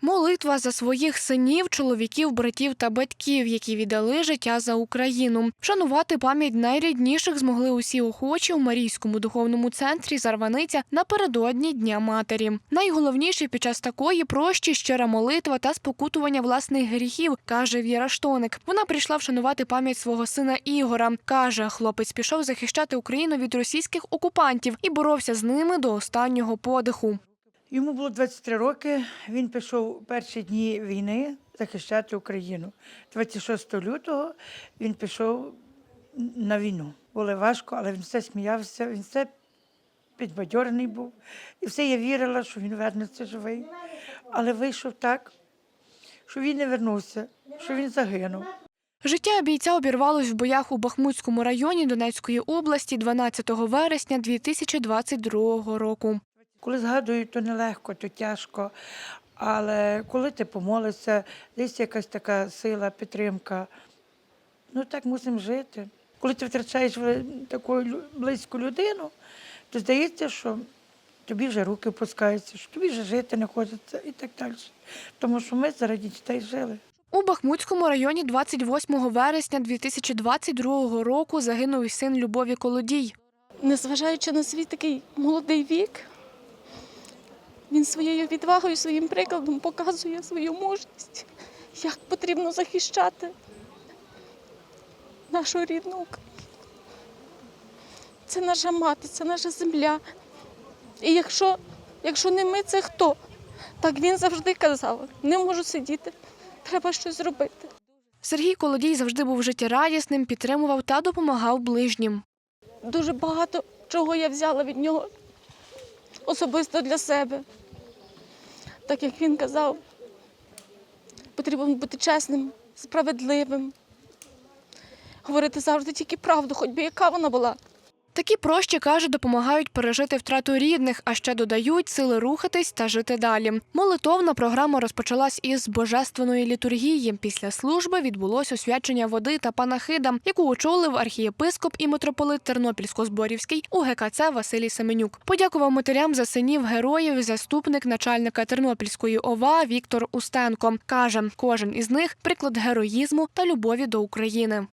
Молитва за своїх синів, чоловіків, братів та батьків, які віддали життя за Україну. Вшанувати пам'ять найрідніших змогли усі охочі у Марійському духовному центрі Зарваниця напередодні Дня Матері. Найголовніше під час такої прощі щира молитва та спокутування власних гріхів, каже Віра Штоник. Вона прийшла вшанувати пам'ять свого сина Ігора. каже, хлопець пішов захищати Україну від російських окупантів і боровся з ними до останнього подиху. Йому було 23 роки. Він пішов перші дні війни захищати Україну. 26 лютого він пішов на війну. Було важко, але він все сміявся, він все підбадьорений був. І все я вірила, що він вернеться живий. Але вийшов так, що він не вернувся, що він загинув. Життя бійця обірвалось в боях у Бахмутському районі Донецької області 12 вересня 2022 року. Коли згадую, то нелегко, то тяжко. Але коли ти помолився, десь якась така сила, підтримка. Ну так мусимо жити. Коли ти втрачаєш таку близьку людину, то здається, що тобі вже руки опускаються, що тобі вже жити не хочеться і так далі. Тому що ми заради дітей жили. У Бахмутському районі 28 вересня 2022 року загинув син Любові Колодій. незважаючи на свій такий молодий вік, він своєю відвагою, своїм прикладом показує свою мужність, як потрібно захищати нашу рідну Україну. Це наша мати, це наша земля. І якщо, якщо не ми, це хто? Так він завжди казав: не можу сидіти, треба щось зробити. Сергій Колодій завжди був життєрадісним, підтримував та допомагав ближнім. Дуже багато чого я взяла від нього особисто для себе. Так як він казав, потрібно бути чесним, справедливим, говорити завжди тільки правду, хоч би яка вона була. Такі прощі, каже, допомагають пережити втрату рідних, а ще додають сили рухатись та жити далі. Молитовна програма розпочалась із божественної літургії. Після служби відбулось освячення води та панахида, яку очолив архієпископ і митрополит Тернопільсько-Зборівський УГКЦ Василій Семенюк. Подякував матерям за синів героїв заступник начальника Тернопільської ОВА Віктор Устенко. Каже, кожен із них приклад героїзму та любові до України.